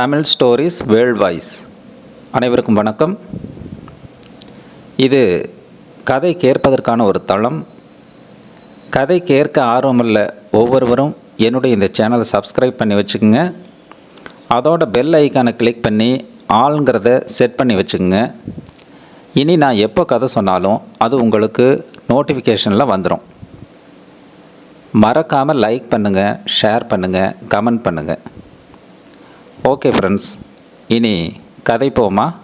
Tamil stories world voice அனைவருக்கும் வணக்கம். இது கதை கேட்பதற்கான ஒரு தளம். கதை கேட்க ஆர்வமுள்ள ஒவ்வொருவரும் என்னுடைய இந்த சேனலை சப்ஸ்கிரைப் பண்ணி வச்சுக்கோங்க. அதோட பெல் ஐக்கானை கிளிக் பண்ணி ஆளுங்கிறத செட் பண்ணி வச்சுக்கோங்க. இனி நான் எப்போ கதை சொன்னாலும் அது உங்களுக்கு நோட்டிஃபிகேஷனில் வந்துடும் மறக்காமல் லைக் பண்ணுங்கள் ஷேர் பண்ணுங்கள் கமெண்ட் பண்ணுங்கள் ஓகே ஃப்ரெண்ட்ஸ் இனி கதை போமா?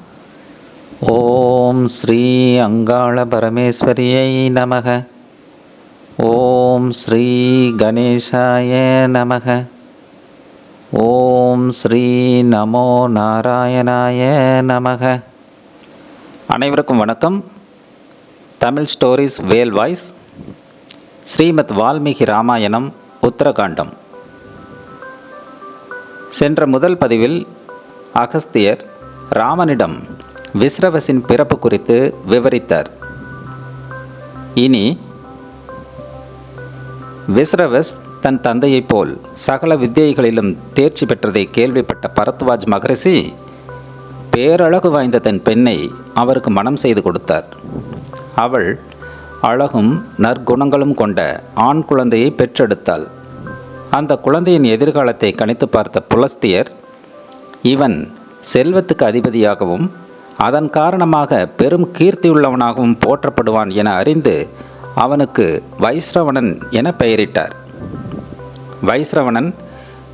ஓம் ஸ்ரீ அங்காள பரமேஸ்வரியை நமக. ஓம் ஸ்ரீ கணேசாய நமக. ஓம் ஸ்ரீ நமோ நாராயணாய நமக. அனைவருக்கும் வணக்கம். Tamil stories Vel voice Srimad Valmiki Ramayanam Uttarakandam. சென்ற முதல் பதிவில் அகஸ்தியர் ராமனிடம் விஸ்ரவசின் பிறப்பு குறித்து விவரித்தார். இனி விஸ்ரவஸ் தன் தந்தையைப் போல் சகல வித்தியைகளிலும் தேர்ச்சி பெற்றதை கேள்விப்பட்ட பரத்வாஜ் மகரிஷி பேரழகு வாய்ந்த தன் பெண்ணை அவருக்கு மனம் செய்து கொடுத்தார். அவள் அழகும் நற்குணங்களும் கொண்ட ஆண் குழந்தையை பெற்றெடுத்தாள். அந்த குழந்தையின் எதிர்காலத்தை கணித்து பார்த்த புலஸ்தியர் இவன் செல்வத்துக்கு அதிபதியாகவும் அதன் காரணமாக பெரும் கீர்த்தியுள்ளவனாகவும் போற்றப்படுவான் என அறிந்து அவனுக்கு வைஸ்ரவணன் என பெயரிட்டார். வைஸ்ரவணன்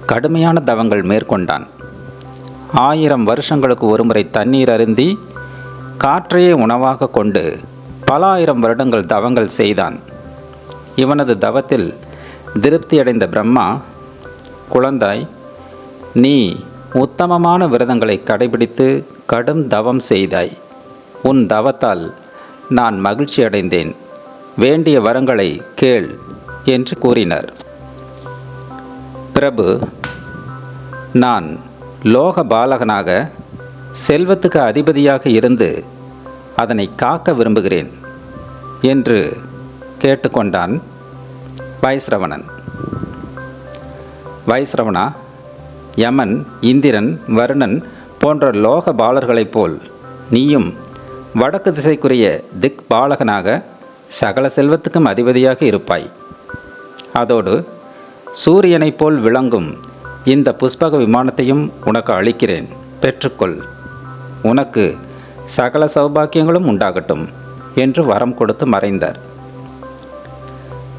கடுமையான தவங்கள் மேற்கொண்டான். ஆயிரம் வருஷங்களுக்கு ஒருமுறை தண்ணீர் அருந்தி காற்றையே உணவாக கொண்டு பல ஆயிரம் வருடங்கள் தவங்கள் செய்தான். இவனது தவத்தில் திருப்தியடைந்த பிரம்மா குழந்தாய் நீ உத்தமமான விரதங்களை கடைபிடித்து கடும் தவம் செய்தாய். உன் தவத்தால் நான் மகிழ்ச்சி அடைந்தேன். வேண்டிய வரங்களை கேள் என்று கூறினார். பிரபு நான் லோக பாலகனாக செல்வத்துக்கு அதிபதியாக இருந்து அதனை காக்க விரும்புகிறேன் என்று கேட்டுக்கொண்டான் வைஸ்ரவணன். வைஸ்ரவணா யமன் இந்திரன் வருணன் போன்ற லோக பாலர்களைப் போல் நீயும் வடக்கு திசைக்குரிய திக் பாலகனாக சகல செல்வத்துக்கும் அதிபதியாக இருப்பாய். அதோடு சூரியனைப் போல் விளங்கும் இந்த புஷ்பக விமானத்தையும் உனக்கு அளிக்கிறேன். பெற்றுக்கொள். உனக்கு சகல சௌபாக்கியங்களும் உண்டாகட்டும் என்று வரம் கொடுத்து மறைந்தார்.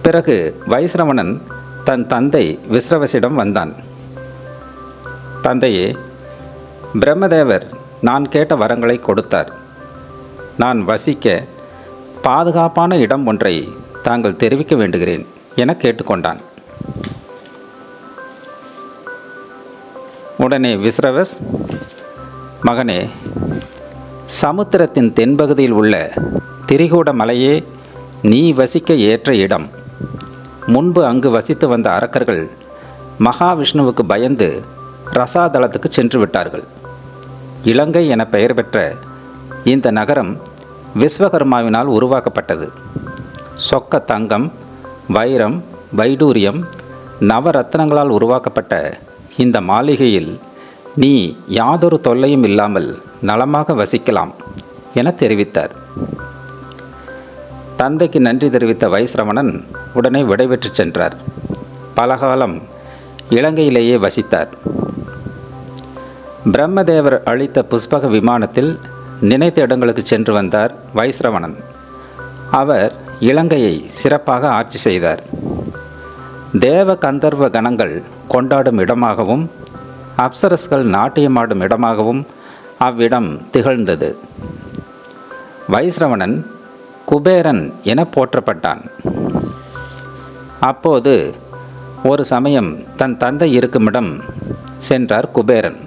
பிறகு வைஸ்ரவணன் தன் தந்தை விஸ்ரவசிடம் வந்தான். தந்தையே பிரம்மதேவர் நான் கேட்ட வரங்களை கொடுத்தார். நான் வசிக்க பாதுகாப்பான இடம் ஒன்றை தாங்கள் தெரிவிக்க வேண்டுகிறேன் என கேட்டுக்கொண்டான். உடனே விஸ்ரவஸ் மகனே சமுத்திரத்தின் தென்பகுதியில் உள்ள திரிகூட மலையே நீ வசிக்க ஏற்ற இடம். முன்பு அங்கு வசித்து வந்த அரக்கர்கள் மகாவிஷ்ணுவுக்கு பயந்து ரசாதளத்துக்கு சென்று விட்டார்கள். இலங்கை என பெயர் பெற்ற இந்த நகரம் விஸ்வகர்மாவினால் உருவாக்கப்பட்டது. சொக்க தங்கம் வைரம் வைடூரியம் நவரத்னங்களால் உருவாக்கப்பட்ட இந்த மாளிகையில் நீ யாதொரு தொல்லையும் இல்லாமல் நலமாக வசிக்கலாம் என தெரிவித்தார். தந்தைக்கு நன்றி தெரிவித்த வைஸ்ரவணன் உடனே விடைபெற்று சென்றார். பலகாலம் இலங்கையிலேயே வசித்தார். பிரம்மதேவர் அளித்த புஷ்பக விமானத்தில் நினைத்த இடங்களுக்கு சென்று வந்தார் வைஸ்ரவணன். அவர் இலங்கையை சிறப்பாக ஆட்சி செய்தார். தேவ கந்தர்வ கணங்கள் கொண்டாடும் இடமாகவும் அப்சரஸ்கள் நாட்டியமாடும் இடமாகவும் அவ்விடம் திகழ்ந்தது. வைஸ்ரவணன் குபேரன் என போற்றப்பட்டான். அப்போது ஒரு சமயம் தன் தந்தை இருக்குமிடம் சென்றார் குபேரன்.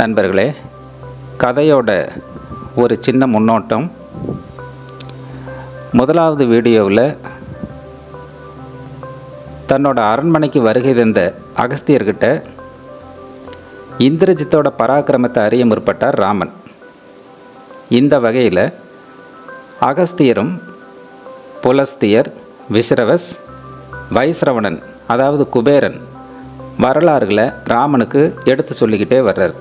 நண்பர்களே கதையோட ஒரு சின்ன முன்னோட்டம். முதலாவது வீடியோவில் தன்னோட அரண்மனைக்கு வருகை தந்த அகஸ்தியர்கிட்ட இந்திரஜித்தோட பராக்கிரமத்தை அறிய முற்பட்டார் ராமன். இந்த வகையில் அகஸ்தியரும் புலஸ்தியர் விஸ்ரவஸ் வைஸ்ரவணன் அதாவது குபேரன் வரலாறுகளை ராமனுக்கு எடுத்து சொல்லிக்கிட்டே வர்றார்.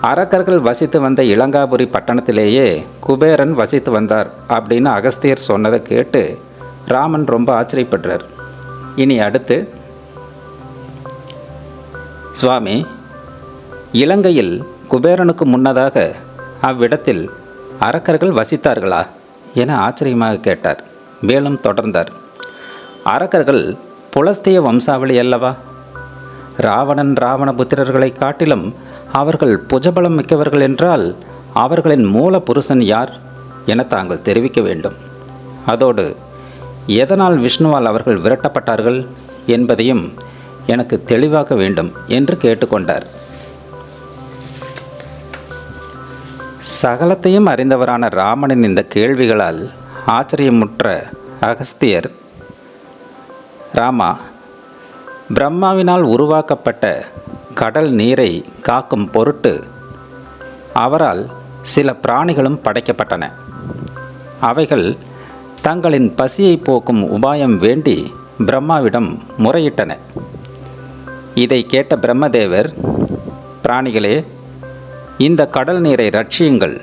அரக்கர்கள் வசித்து வந்த இளங்காபுரி பட்டணத்திலேயே குபேரன் வசித்து வந்தார் அப்படின்னு அகஸ்தியர் சொன்னதை கேட்டு ராமன் ரொம்ப ஆச்சரியப்படுறார். இனி அடுத்து சுவாமி இலங்கையில் குபேரனுக்கு முன்னதாக அவ்விடத்தில் அரக்கர்கள் வசித்தார்களா என ஆச்சரியமாக கேட்டார். மேலும் தொடர்ந்தார். அரக்கர்கள் புலஸ்திய வம்சாவளி அல்லவா? ராவணன் ராவணபுத்திரர்களை காட்டிலும் அவர்கள் புஜபலம் மிக்கவர்கள் என்றால் அவர்களின் மூல புருஷன் யார் என தாங்கள் தெரிவிக்க வேண்டும். அதோடு எதனால் விஷ்ணுவால் அவர்கள் விரட்டப்பட்டார்கள் என்பதையும் எனக்கு தெளிவாக்க வேண்டும் என்று கேட்டுக்கொண்டார். சகலத்தையும் அறிந்தவரான ராமனின் இந்த கேள்விகளால் ஆச்சரியமுற்ற அகஸ்தியர் ராமா பிரம்மாவினால் உருவாக்கப்பட்ட கடல் நீரை காக்கும் பொருட்டு அவரால் சில பிராணிகளும் படைக்கப்பட்டன. அவைகள் தங்களின் பசியை போக்கும் உபாயம் வேண்டி பிரம்மாவிடம் முறையிட்டன. இதை கேட்ட பிரம்மதேவர் பிராணிகளே இந்த கடல் நீரை ரட்சியுங்கள்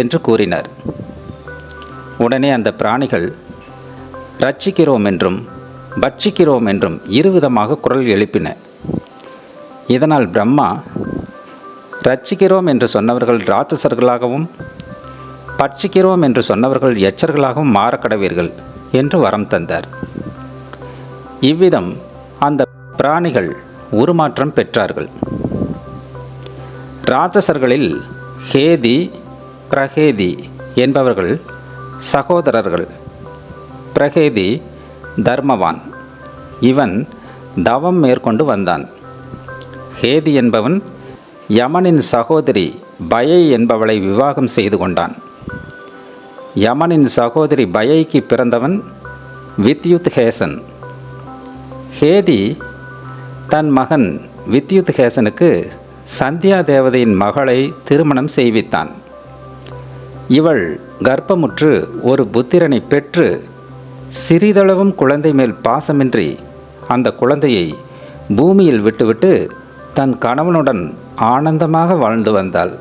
என்று கூறினர். உடனே அந்த பிராணிகள் ரட்சிக்கிறோம் என்றும் பட்சிக்கிறோம் என்றும் இருவிதமாக குரல் எழுப்பின. இதனால் பிரம்மா ரட்சிக்கிறோம் என்று சொன்னவர்கள் ராட்சசர்களாகவும் பட்சிக்கிறோம் என்று சொன்னவர்கள் எச்சர்களாகவும் மாறக்கடவீர்கள் என்று வரம் தந்தார். இவ்விதம் அந்த பிராணிகள் உருமாற்றம் பெற்றார்கள். ராட்சசர்களில் ஹேதி பிரகேதி என்பவர்கள் சகோதரர்கள். பிரகேதி தர்மவான். இவன் தவம் மேற்கொண்டு வந்தான். ஹேதி என்பவன் யமனின் சகோதரி பயை என்பவளை விவாகம் செய்து கொண்டான். யமனின் சகோதரி பயைக்கு பிறந்தவன் வித்யுத் ஹேசன் ஹேதி தன் மகன் வித்யுத் ஹேசனுக்கு சந்தியா தேவதையின் மகளை திருமணம் செய்வித்தான். இவள் கர்ப்பமுற்று ஒரு புத்திரனை பெற்று சிறிதளவும் குழந்தை மேல் பாசமின்றி அந்த குழந்தையை பூமியில் விட்டுவிட்டு தன் கணவனுடன் ஆனந்தமாக வாழ்ந்து வந்தாள்.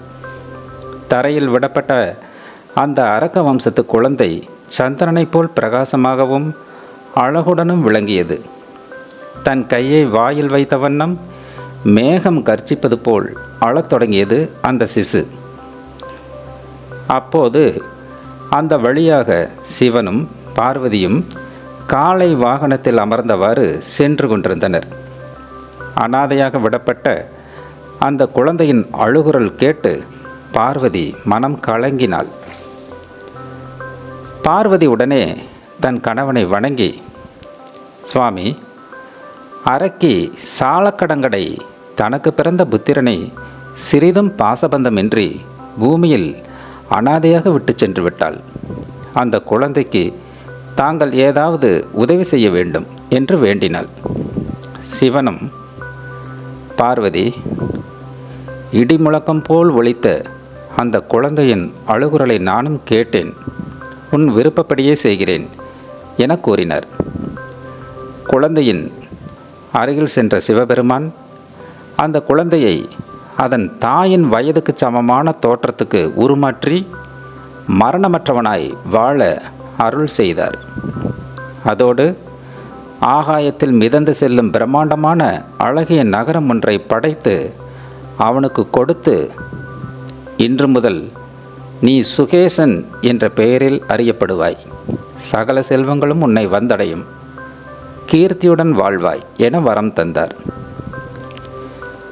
தரையில் விடப்பட்ட அந்த அரக்க வம்சத்து குழந்தை சந்திரனைப் போல் பிரகாசமாகவும் அழகுடனும் விளங்கியது. தன் கையை வாயில் வைத்த வண்ணம் மேகம் கர்ச்சிப்பது போல் அழத் தொடங்கியது அந்த சிசு. அப்போது அந்த வழியாக சிவனும் பார்வதியும் காலை வாகனத்தில் அமர்ந்தவாறு சென்று கொண்டிருந்தனர். அனாதையாக விடப்பட்ட அந்த குழந்தையின் அழுகுரல் கேட்டு பார்வதி மனம் கலங்கினாள். பார்வதி உடனே தன் கணவனை வணங்கி சுவாமி அரக்கி சாலக்கடங்கடை தனக்கு பிறந்த புத்திரனை சிறிதும் பாசபந்தமின்றி பூமியில் அனாதையாக விட்டு சென்று விட்டாள். அந்த குழந்தைக்கு தாங்கள் ஏதாவது உதவி செய்ய வேண்டும் என்று வேண்டினாள். சிவனும் பார்வதி இடிமுழக்கம் போல் ஒழித்த அந்த குழந்தையின் அழுகுரலை நானும் கேட்டேன். உன் விருப்பப்படியே செய்கிறேன் என கூறினார். குழந்தையின் அருகில் சென்ற சிவபெருமான் அந்த குழந்தையை அதன் தாயின் வயதுக்கு சமமான தோற்றத்துக்கு உருமாற்றி மரணமற்றவனாய் வாழ அருள் செய்தார். அதோடு ஆகாயத்தில் மிதந்து செல்லும் பிரம்மாண்டமான அழகிய நகரம் ஒன்றை படைத்து அவனுக்கு கொடுத்து இன்று முதல் நீ சுகேசன் என்ற பெயரில் அறியப்படுவாய். சகல செல்வங்களும் உன்னை வந்தடையும். கீர்த்தியுடன் வாழ்வாய் என வரம் தந்தார்.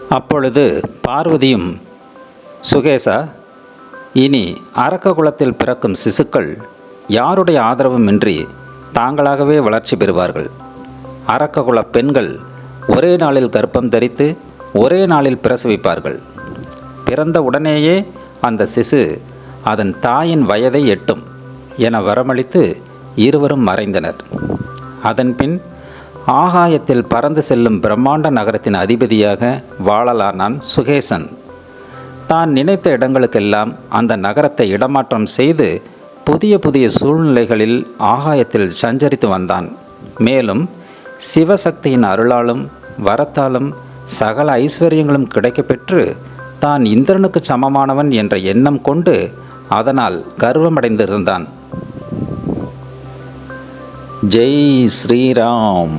அப்பொழுது பார்வதியும் சுகேசா இனி அரக்க குலத்தில் பிறக்கும் சிசுக்கள் யாருடைய ஆதரவுமின்றி தாங்களாகவே வளர்ச்சி பெறுவார்கள்? அரக்க குல பெண்கள் ஒரே நாளில் கர்ப்பம் தரித்து ஒரே நாளில் பிரசவிப்பார்கள். பிறந்த உடனேயே அந்த சிசு அதன் தாயின் வயதை எட்டும் என வரமளித்து இருவரும் மறைந்தனர். அதன்பின் ஆகாயத்தில் பறந்து செல்லும் பிரம்மாண்ட நகரத்தின் அதிபதியாக வாழலானான் சுகேசன். தான் நினைத்த இடங்களுக்கெல்லாம் அந்த நகரத்தை இடமாற்றம் செய்து புதிய புதிய சூழ்நிலைகளில் ஆகாயத்தில் சஞ்சரித்து வந்தான். மேலும் சிவசக்தியின் அருளாலும் வரத்தாலும் சகல ஐஸ்வர்யங்களும் கிடைக்கப்பெற்று தான் இந்திரனுக்கு சமமானவன் என்ற எண்ணம் கொண்டு அதனால் கர்வமடைந்திருந்தான். ஜெய் ஸ்ரீராம்.